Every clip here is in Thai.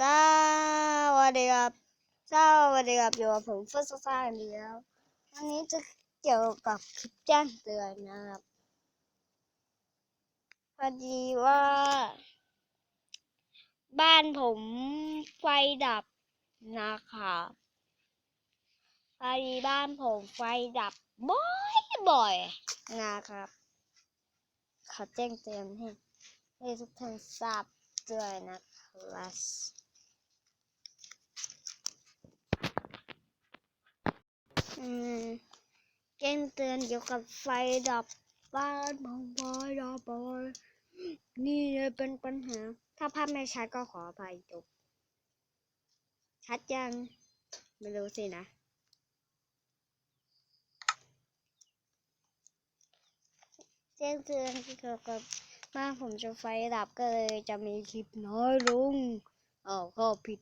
สวัสดีครับ สวัสดีครับ อยู่กับผมเฟิร์สซ่ากันดีแล้ววันนี้จะเกี่ยวกับคลิปแจ้งเตือนนะครับ พอดีว่า บ้านผมไฟดับนะครับพอดีบ้านผมไฟดับบ่อยบ่อยนะครับ ขอแจ้งเตือนให้ให้ทุกท่านทราบด้วยนะครับ อืม แจ้งเตือนเกี่ยวกับไฟดับบ้านผมบอยดับบ่อยนี่เลยเป็นปัญหา ถ้าภาพไม่ชัดก็ขออภัยจบชัดยัง ไม่รู้สินะแจ้งเตือนเกี่ยวกับบ้านผมจะไฟดับก็เลยจะมีคลิปน้อยลงอ๋อก็ผิด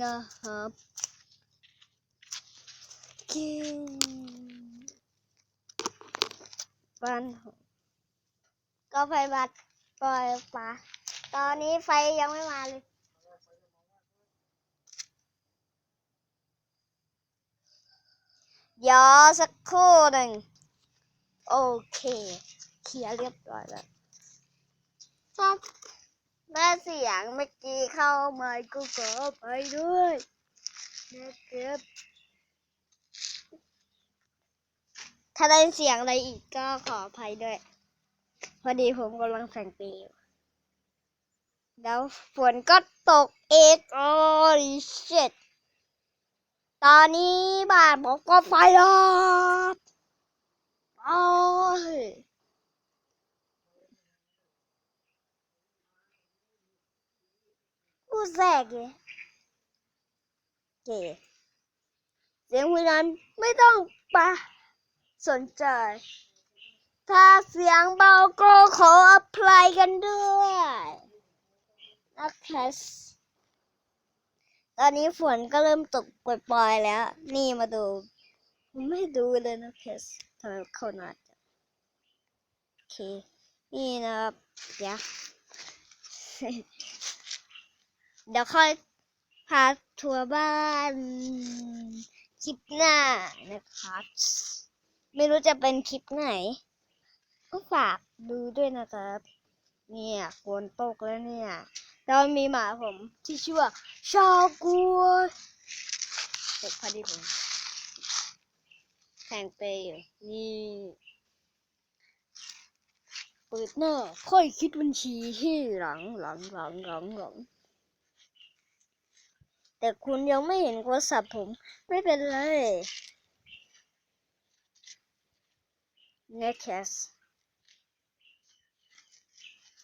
นะครับกินบ้านก็ไฟบัดปล่อยปลาตอนนี้ไฟยังไม่มาเลยเดี๋ยวสักครู่หนึ่งโอเค เคลียร์เรียบร้อยแล้วครับ แม่เสียงเมื่อกี้เข้ามาก็ขอไปด้วยนะครับถ้าได้เสียงอะไรอีกก็ขออภัยด้วย พอดีผมกำลังแต่งปีอยู่แล้วฝนก็ตกเอกโอ้ยเช็ดตอนนี้บ้านผมก็ไฟดับโอ้ย กูแสกเลยเก๋เสียงวิญญาณไม่ต้องปะสนใจ ถ้าเสียงเบาก็ขออภัยกันด้วยนะครับตอนนี้ฝนก็เริ่มตกปล่อยๆแล้ว นี่มาดู ไม่ดูเลยนะเพสทำไมเขาหน้าจังโอเค นี่นะครับเดี๋ยว เดี๋ยวค่อยพาทัวร์บ้านคลิปหน้านะครับ ไม่รู้จะเป็นคลิปไหน ก็ฝากดูด้วยนะครับ เนี่ยฝนตกแล้วเนี่ยแล้วมีหมาผมที่ชื่อว่าชาวกัวเด็กพอดีผมแข่งเปยอยู่นี่เปิดหน้าค่อยคิดบัญชีที่หลังหลังหลังหลังหลัง แต่คุณยังไม่เห็นโทรศัพท์ผม ไม่เป็นไร n e c a s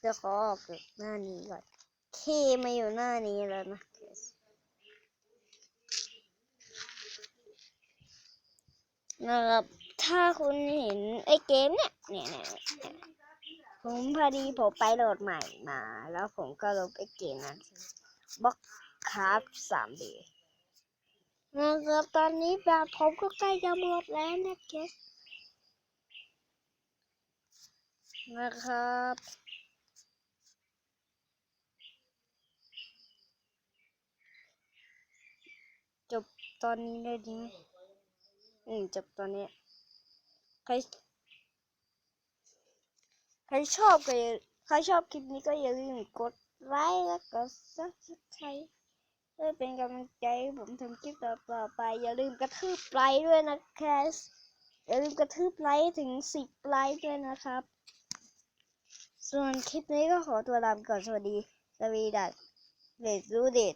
จะขอออกจากหน้านี้ก่อนเคมาอยู่หน้านี้แล้วนะนะครับ ถ้าคุณเห็นไอ้เกมเนี่ยเนี่ยเนี่ยเนี่ยผมพอดีผมไปโหลดใหม่มา แล้วผมก็ลบไอ้เกมนั้นบล็อก คราฟสามดีนะครับตอนนี้แบบผมก็ใกล้จะหมดแล้วนะครับนะครับจบตอนนี้เลยดีไหมอืมจบตอนนี้ ใคร ใครชอบก็อย่าใครชอบคลิปนี้ก็อย่าลืมกดไลค์และกดซับสไครต์ เพื่อเป็นกำลังใจให้ผมทำคลิปต่อๆไป อย่าลืมกระทืบไลค์ด้วยนะครับอย่าลืมกระทืบไลค์ถึงสิบไลค์ด้วยนะครับ ส่วนคลิปนี้ก็ขอตัวลาไปก่อนสวัสดีสวีดัสเลดรูเดต